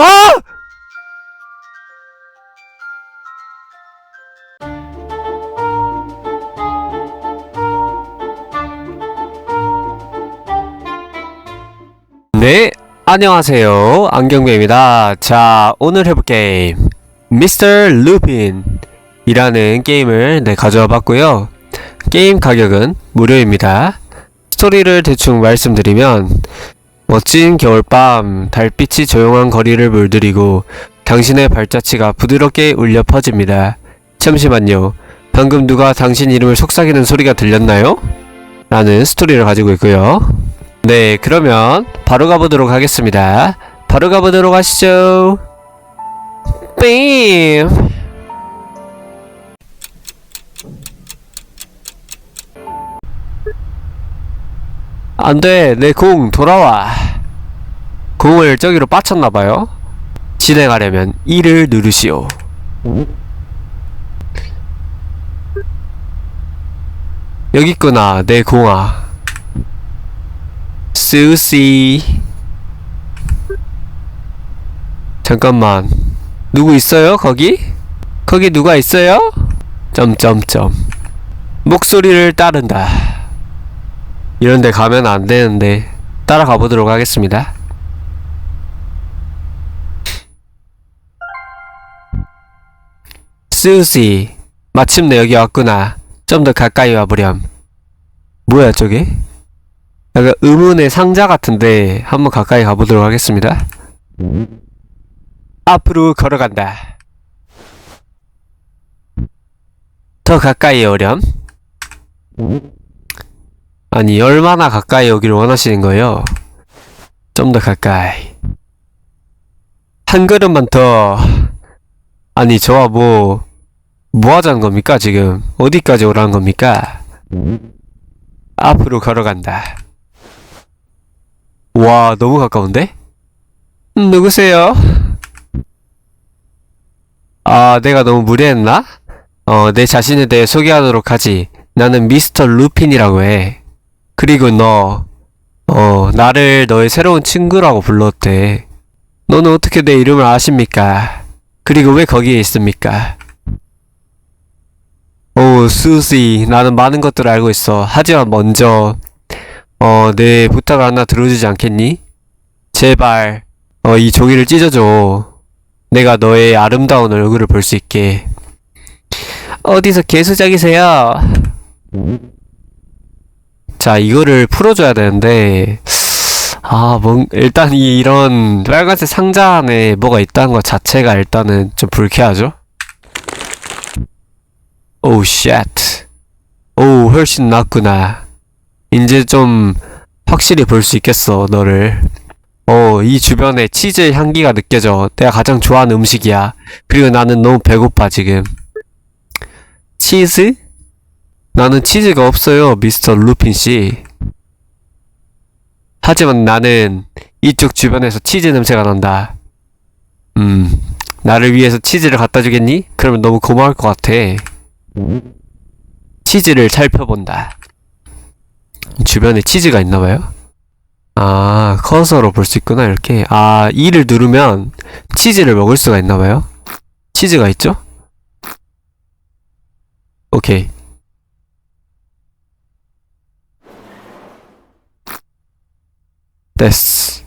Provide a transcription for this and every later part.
아! 네, 안녕하세요. 안경배입니다. 자, 오늘 해볼 게임 미스터 루핀 이라는 게임을 네, 가져와 봤고요. 게임 가격은 무료입니다. 스토리를 대충 말씀드리면 멋진 겨울밤 달빛이 조용한 거리를 물들이고 당신의 발자취가 부드럽게 울려 퍼집니다. 잠시만요. 방금 누가 당신 이름을 속삭이는 소리가 들렸나요? 라는 스토리를 가지고 있고요. 네, 그러면 바로 가보도록 하겠습니다. 바로 가보도록 하시죠. 빔! 안 돼, 내 공 돌아와. 공을 저기로 빠쳤나봐요. 진행하려면 2를 누르시오. 여기 있구나, 내 공아. 스시. 잠깐만. 누구 있어요, 거기? 거기 누가 있어요? 점점점. 목소리를 따른다. 이런 데 가면 안 되는데 따라가 보도록 하겠습니다. 수시 마침내 여기 왔구나. 좀 더 가까이 와보렴. 뭐야 저게? 약간 의문의 상자 같은데 한번 가까이 가보도록 하겠습니다. 앞으로 걸어간다. 더 가까이 오렴. 아니 얼마나 가까이 오기를 원하시는 거예요? 좀 더 가까이 한 걸음만 더 아니 저와 뭐 뭐 하자는 겁니까 지금 어디까지 오라는 겁니까? 앞으로 걸어간다 와 너무 가까운데? 음, 누구세요? 아 내가 너무 무리했나? 어 내 자신에 대해 소개하도록 하지 나는 미스터 루핀이라고 해 그리고 너, 어, 나를 너의 새로운 친구라고 불렀대. 너는 어떻게 내 이름을 아십니까? 그리고 왜 거기에 있습니까? 오, 수시, 나는 많은 것들을 알고 있어. 하지만 먼저, 어, 내 부탁을 하나 들어주지 않겠니? 제발, 어, 이 종이를 찢어줘. 내가 너의 아름다운 얼굴을 볼 수 있게. 어디서 개수작이세요? 자, 이거를 풀어줘야 되는데, 아, 뭔, 일단 이, 이런 빨간색 상자 안에 뭐가 있다는 것 자체가 일단은 좀 불쾌하죠? 오우, 쉣. 오우, 훨씬 낫구나. 이제 좀 확실히 볼 수 있겠어, 너를. 어, 이 주변에 치즈의 향기가 느껴져. 내가 가장 좋아하는 음식이야. 그리고 나는 너무 배고파, 지금. 치즈? 나는 치즈가 없어요, 미스터 루핀 씨. 하지만 나는 이쪽 주변에서 치즈 냄새가 난다. 음, 나를 위해서 치즈를 갖다 주겠니? 그러면 너무 고마울 것 같아. 치즈를 살펴본다. 주변에 치즈가 있나봐요? 아, 커서로 볼 수 있구나, 이렇게. 아, 이를 누르면 치즈를 먹을 수가 있나봐요? 치즈가 있죠? 오케이. 됐어.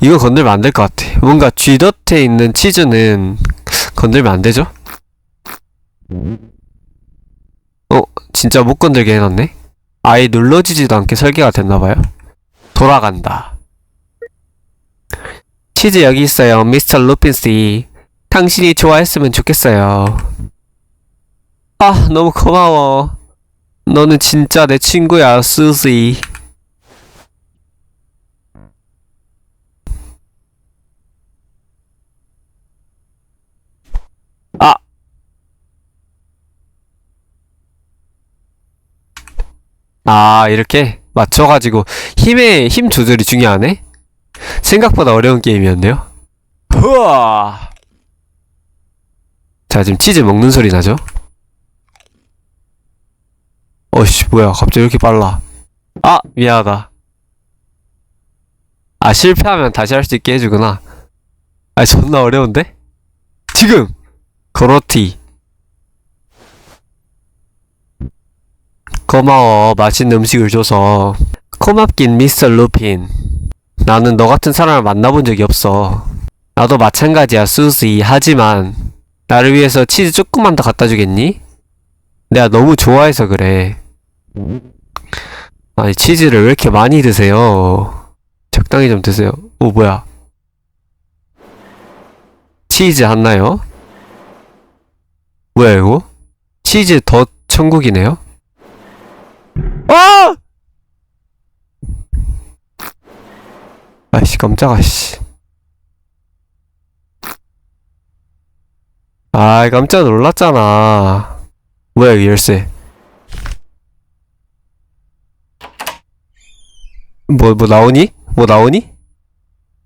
이거 건들면 안 될 것 같아. 뭔가 쥐덫에 있는 치즈는 건들면 안 되죠? 어, 진짜 못 건들게 해놨네? 아예 눌러지지도 않게 설계가 됐나봐요. 돌아간다. 치즈 여기 있어요, 미스터 루핀씨. 당신이 좋아했으면 좋겠어요. 아, 너무 고마워. 너는 진짜 내 친구야, 수지. 아, 이렇게 맞춰가지고 힘의 힘 조절이 중요하네? 생각보다 어려운 게임이었네요. 후아! 자, 지금 치즈 먹는 소리 나죠? 어이씨, 뭐야, 갑자기 이렇게 빨라. 아, 미안하다. 아, 실패하면 다시 할 수 있게 해주구나. 아, 존나 어려운데? 지금! 그렇티. 고마워. 맛있는 음식을 줘서. 고맙긴, 미스터 루핀. 나는 너 같은 사람을 만나본 적이 없어. 나도 마찬가지야, 수지. 하지만, 나를 위해서 치즈 조금만 더 갖다 주겠니? 내가 너무 좋아해서 그래. 아니, 치즈를 왜 이렇게 많이 드세요? 적당히 좀 드세요. 오, 뭐야. 치즈 has나요? 뭐야, 이거? 치즈 더 천국이네요? 아! 아이씨, 깜짝아, 씨. 아이, 깜짝 놀랐잖아. 뭐야, 이 열쇠. 뭐, 뭐 나오니? 뭐 나오니?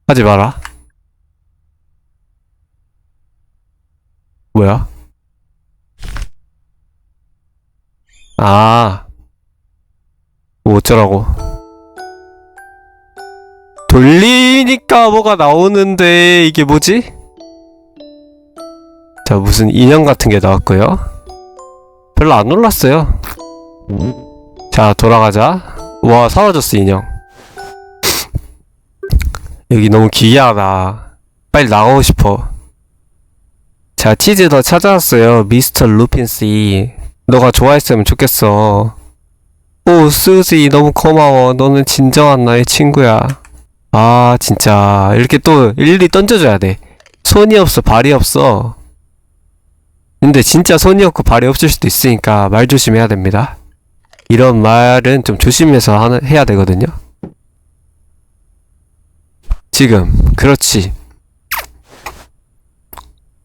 하지 마라. 뭐야? 아. 뭐 어쩌라고. 돌리니까 뭐가 나오는데, 이게 뭐지? 자, 무슨 인형 같은 게 나왔고요. 별로 안 놀랐어요. 자, 돌아가자. 와, 사라졌어, 인형. 여기 너무 기이하다. 빨리 나가고 싶어. 자, 치즈 더 찾아왔어요. 미스터 루핀씨. 너가 좋아했으면 좋겠어. 오, 수지, 너무 고마워. 너는 진정한 나의 친구야. 아, 진짜. 이렇게 또 일일이 던져줘야 돼. 손이 없어, 발이 없어. 근데 진짜 손이 없고 발이 없을 수도 있으니까 말 조심해야 됩니다. 이런 말은 좀 조심해서 하는, 해야 되거든요. 지금, 그렇지.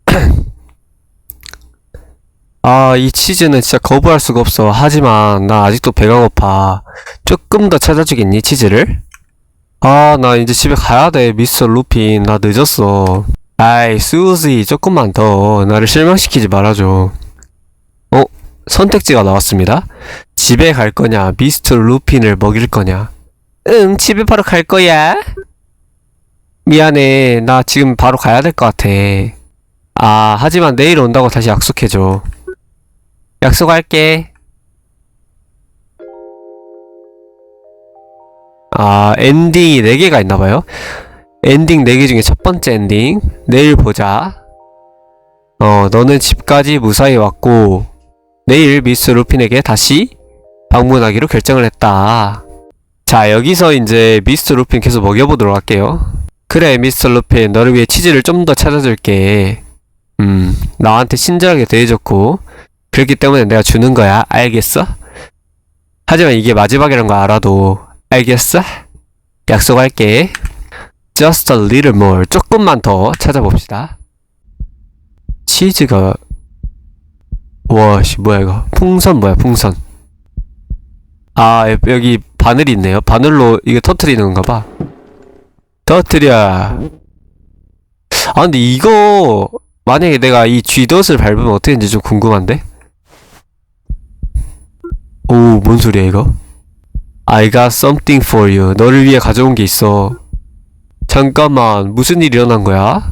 아, 이 치즈는 진짜 거부할 수가 없어. 하지만, 나 아직도 배가 고파. 조금 더 찾아주겠니, 치즈를? 아, 나 이제 집에 가야 돼, 미스터 루핀. 나 늦었어. 아이, 수지, 조금만 더. 나를 실망시키지 말아줘. 어? 선택지가 나왔습니다. 집에 갈 거냐, 미스터 루핀을 먹일 거냐. 응, 집에 바로 갈 거야. 미안해. 나 지금 바로 가야 될 것 같아. 아, 하지만 내일 온다고 다시 약속해줘. 약속할게. 아, 엔딩이 4개가 있나봐요. 엔딩 4개 중에 첫 번째 엔딩. 내일 보자. 어, 너는 집까지 무사히 왔고, 내일 미스 루핀에게 다시 방문하기로 결정을 했다. 자, 여기서 이제 미스터 루핀 계속 먹여보도록 할게요. 그래, 미스터 루핀. 너를 위해 치즈를 좀 더 찾아줄게. 음, 나한테 친절하게 대해줬고, 그렇기 때문에 내가 주는 거야. 알겠어? 하지만 이게 마지막이란 거 알아도, 알겠어? 약속할게. Just a little more. 조금만 더 찾아봅시다. 치즈가, 와, 씨, 뭐야, 이거. 풍선 뭐야, 풍선. 아, 여- 여기 바늘이 있네요. 바늘로 이게 터트리는 건가 봐. 터트려. 아, 근데 이거, 만약에 내가 이 쥐덫을 밟으면 어떻게 되는지 좀 궁금한데? 오, 뭔 소리야, 이거? I got something for you. 너를 위해 가져온 게 있어. 잠깐만, 무슨 일 일어난 거야?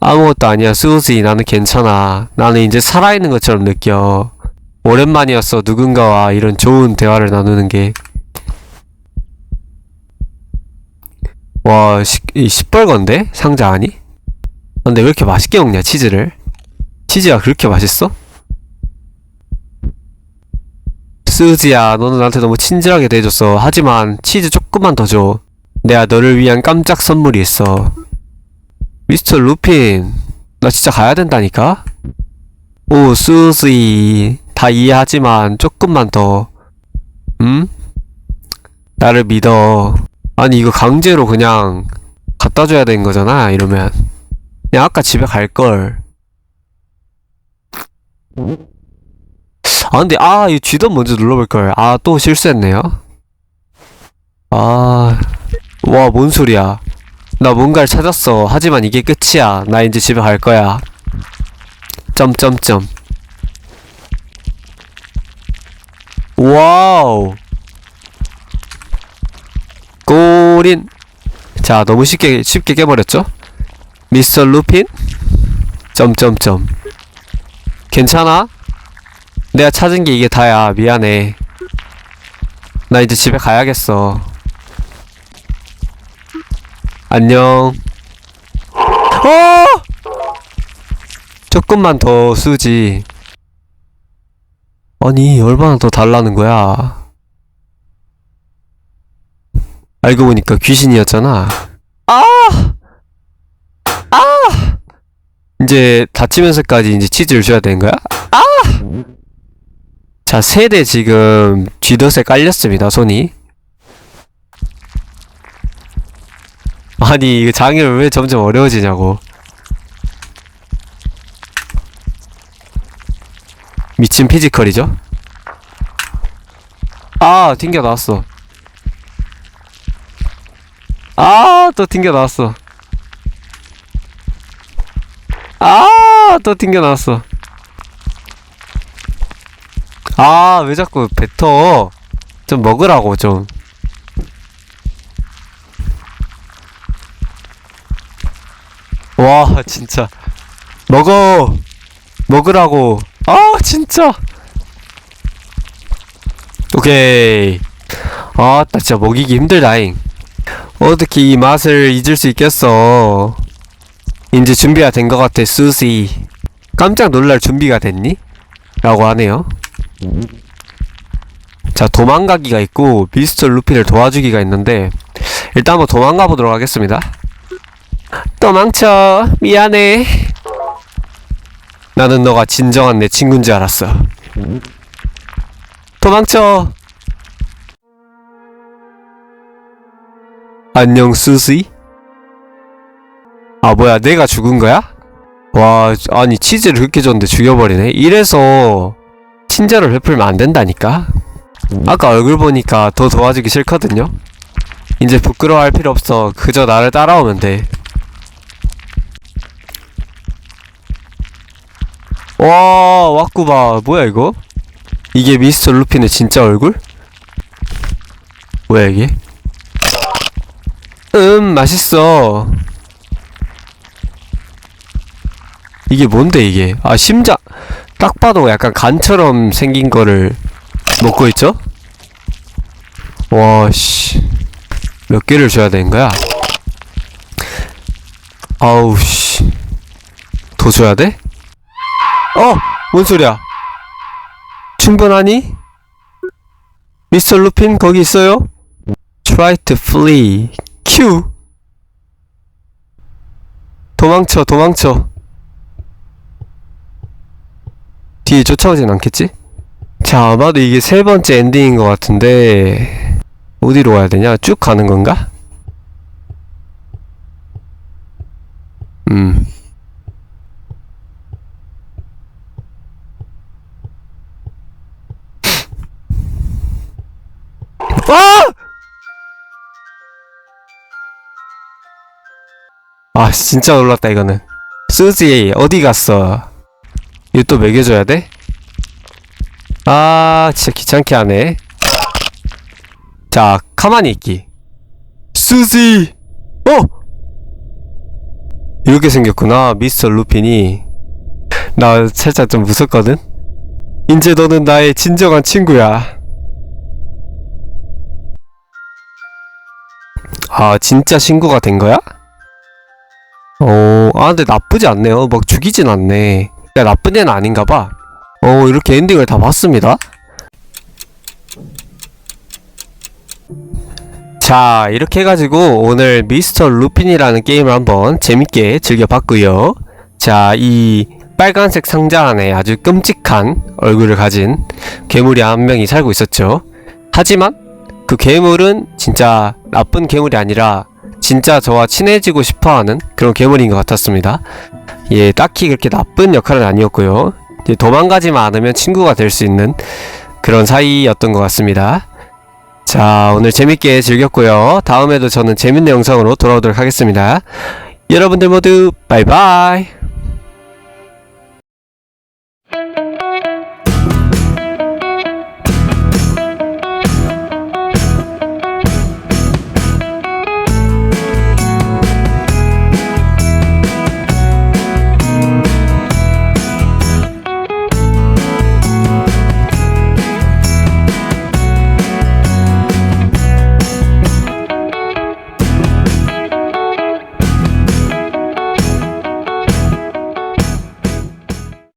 아무것도 아니야, 수지. 나는 괜찮아. 나는 이제 살아있는 것처럼 느껴. 오랜만이었어, 누군가와 이런 좋은 대화를 나누는 게. 와, 시, 이 시뻘건데? 상자 아니? 근데 왜 이렇게 맛있게 먹냐, 치즈를? 치즈가 그렇게 맛있어? 스지야, 너는 나한테 너무 친절하게 대해줬어. 하지만 치즈 조금만 더 줘. 내가 너를 위한 깜짝 선물이 있어. 미스터 루핀, 나 진짜 가야 된다니까? 오, 수지. 다 이해하지만 조금만 더. 응? 나를 믿어. 아니, 이거 강제로 그냥 갖다 줘야 되는 거잖아, 이러면. 그냥 아까 집에 갈걸. 아, 근데, 아, 이 쥐던 먼저 눌러볼걸. 아, 또 실수했네요. 아, 와, 뭔 소리야. 나 뭔가를 찾았어. 하지만 이게 끝이야. 나 이제 집에 갈 거야. 점점점. 와우. 꼬린. 자, 너무 쉽게, 쉽게 깨버렸죠? 미스터 루핀? 점점점 괜찮아? 내가 찾은 게 이게 다야 미안해 나 이제 집에 가야겠어 안녕 어! 조금만 더 쓰지 아니 얼마나 더 달라는 거야 알고 보니까 귀신이었잖아 아! 아! 이제 다치면서까지 이제 치즈를 줘야 되는 거야? 아! 자, 세대 지금 쥐덫에 깔렸습니다, 손이. 아니, 이거 장애를 왜 점점 어려워지냐고. 미친 피지컬이죠? 아, 튕겨 나왔어. 아, 또 튕겨 나왔어. 아, 또 튕겨 나왔어. 아, 왜 자꾸 뱉어? 좀 먹으라고, 좀. 와, 진짜. 먹어! 먹으라고. 아, 진짜. 오케이. 아, 나 진짜 먹이기 힘들다잉. 어떻게 이 맛을 잊을 수 있겠어. 이제 준비가 된 것 같아, 수시. 깜짝 놀랄 준비가 됐니? 라고 하네요. 자, 도망가기가 있고, 미스터 루피를 도와주기가 있는데, 일단 한번 도망가 보도록 하겠습니다. 도망쳐. 미안해. 나는 너가 진정한 내 친구인 줄 알았어. 도망쳐. 안녕, 수시. 아, 뭐야, 내가 죽은 거야? 와, 아니, 치즈를 그렇게 줬는데 죽여버리네? 이래서, 친절을 베풀면 안 된다니까? 아까 얼굴 보니까 더 도와주기 싫거든요? 이제 부끄러워할 필요 없어. 그저 나를 따라오면 돼. 와, 왔구봐. 뭐야, 이거? 이게 미스터 루피의 진짜 얼굴? 뭐야, 이게? 음, 맛있어. 이게 뭔데, 이게? 아, 심장. 딱 봐도 약간 간처럼 생긴 거를 먹고 있죠? 와, 씨. 몇 개를 줘야 되는 거야? 아우, 씨. 더 줘야 돼? 어! 뭔 소리야? 충분하니? 미스터 루핀, 거기 있어요? Try to flee. 큐! 도망쳐, 도망쳐. 뒤에 쫓아오진 않겠지? 자, 아마도 이게 세 번째 엔딩인 것 같은데, 어디로 가야 되냐? 쭉 가는 건가? 음. 아! 아, 진짜 놀랐다, 이거는. 수지, 어디 갔어? 이거 또 먹여줘야 돼? 아, 진짜 귀찮게 하네. 자, 가만히 있기. 수지! 어! 이렇게 생겼구나, 미스터 루핀이. 나 살짝 좀 무섭거든? 이제 너는 나의 진정한 친구야. 아, 진짜 친구가 된 거야? 어, 아, 근데 나쁘지 않네요. 막 죽이진 않네. 야, 나쁜 애는 아닌가 봐. 어, 이렇게 엔딩을 다 봤습니다. 자, 이렇게 해가지고 오늘 미스터 루핀이라는 게임을 한번 재밌게 즐겨봤고요. 자, 이 빨간색 상자 안에 아주 끔찍한 얼굴을 가진 괴물이 한 명이 살고 있었죠. 하지만 그 괴물은 진짜 나쁜 괴물이 아니라 진짜 저와 친해지고 싶어 하는 그런 괴물인 것 같았습니다. 예, 딱히 그렇게 나쁜 역할은 아니었고요. 이제 도망가지만 않으면 친구가 될 수 있는 그런 사이였던 것 같습니다. 자, 오늘 재밌게 즐겼고요. 다음에도 저는 재밌는 영상으로 돌아오도록 하겠습니다. 여러분들 모두 바이바이.